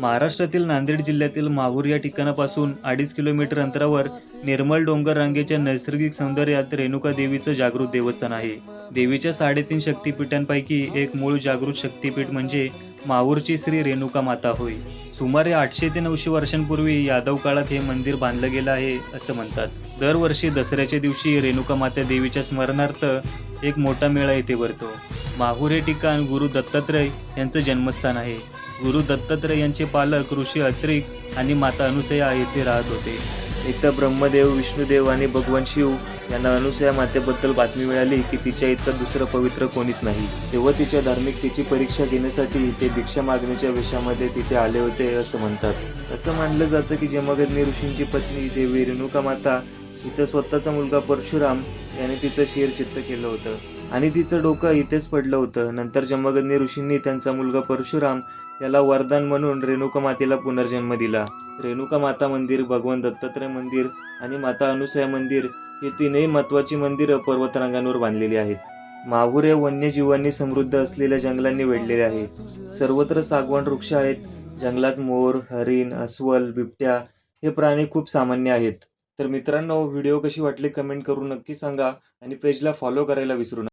महाराष्ट्रातील नांदेड जिल्ह्यातील माहूर या ठिकाणापासून अडीच किलोमीटर अंतरावर निर्मल डोंगर रांगेच्या नैसर्गिक सौंदर्यात रेणुका देवीचं जागृत देवस्थान आहे. देवीच्या साडेतीन शक्तीपीठांपैकी एक मूळ जागृत शक्तिपीठ म्हणजे माहूरची श्री रेणुका माता होय. सुमारे आठशे ते नऊशे वर्षांपूर्वी यादव काळात हे मंदिर बांधलं गेलं आहे असं म्हणतात. दरवर्षी दसऱ्याच्या दिवशी रेणुका माता देवीच्या स्मरणार्थ एक मोठा मेळा येथे भरतो. माहूर हे ठिकाण गुरु दत्तात्रय यांचं जन्मस्थान आहे. गुरु दत्तात्रय यांचे पालक ऋषी अत्रिक आणि माता अनुसया येथे राहत होते. इथं ब्रह्मदेव विष्णुदेव आणि भगवान शिव यांना अनुसया मातेबद्दल बातमी मिळाली की तिच्या इतकं दुसरं पवित्र कोणीच नाही. तेव्हा तिच्या धार्मिकतेची परीक्षा घेण्यासाठी ते भिक्षा मागण्याच्या वेशामध्ये तिथे आले होते असं म्हणतात. असं मानलं जातं की जमगदनी ऋषींची पत्नी देवी रेणुका माता हिचा स्वतःचा मुलगा परशुराम याने तिचं शिरचित्त केलं होतं. आणि तिचं डोकं इथेच पडलं होतं. नंतर जमगदनी ऋषींनी त्यांचा मुलगा परशुराम याला वरदान म्हणून रेणुका मातेला पुनर्जन्म दिला. रेणुका माता मंदिर भगवान दत्तात्रय मंदिर आणि माता अनुसया मंदिर ही तीनही महत्वाची मंदिरं पर्वतरांगांवर बांधलेली आहेत. माहूर हे वन्यजीवांनी समृद्ध असलेल्या जंगलांनी वेढलेले आहे. सर्वत्र सागवान वृक्ष आहेत. जंगलात मोर हरिण अस्वल बिबट्या हे प्राणी खूप सामान्य आहेत. तर मित्रांनो व्हिडिओ कशी वाटली कमेंट करून नक्की सांगा आणि पेजला फॉलो करायला विसरू नका.